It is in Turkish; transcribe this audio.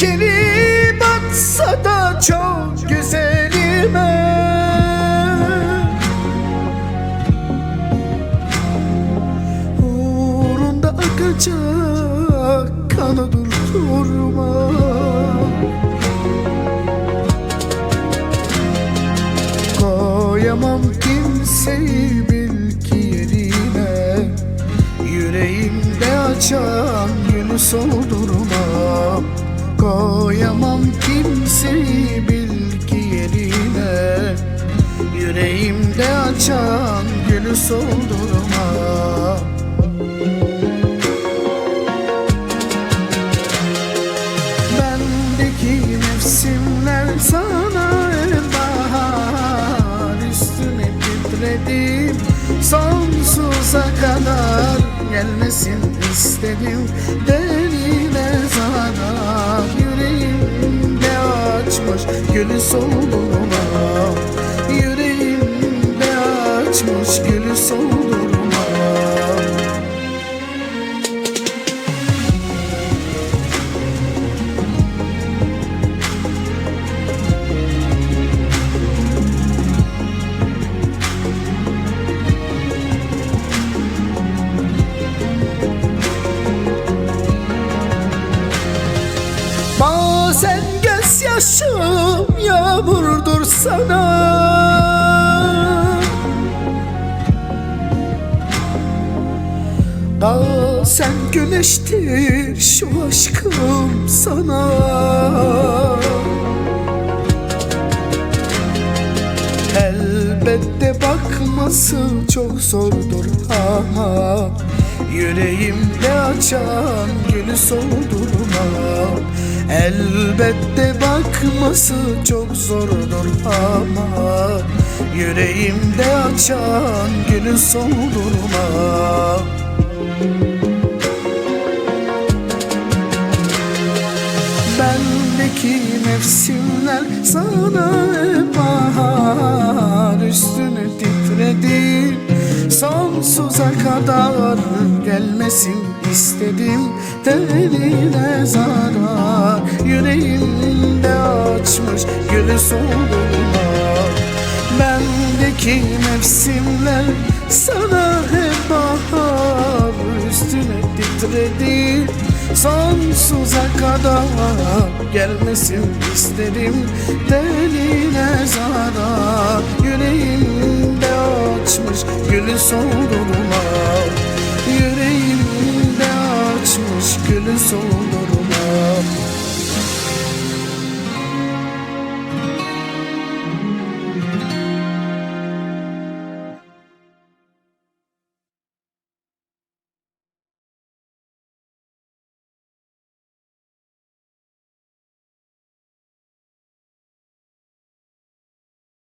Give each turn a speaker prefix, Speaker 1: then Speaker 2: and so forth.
Speaker 1: kere baksa da çok güzelime Uğrunda akacak kanı durdurma Koyamam kimseyi bil ki yerine. Yüreğimde açan yünü soldurmam Koyamam kimseyi bil ki yerine. Yüreğimde açan gülü soldurmam Bendeki mevsimler sana bahar Üstüne titredim sonsuza kadar. Gelmesin istedim açmış gülü solurma Yüreğimde açmış gülü solurma Bazen gözyaşım yağmurdur sana. Bazen güneştir şu aşkım sana. Elbette bakması çok zordur ama Yüreğimde açan gülü soldurma Elbette bakması çok zordur ama Yüreğimde açan gülü soldurma. Bendeki mevsimler sana bahar Üstüne titredim sonsuza kadar Gelmesin istedim tenine zarar Yüreğimde açmış gülü soldurma Bendeki mevsimler sana hep bahar Üstüne titredim sonsuza kadar Gelmesin isterim deline zarar Yüreğimde açmış gülü soldurma Yüreğimde açmış gülü soldurma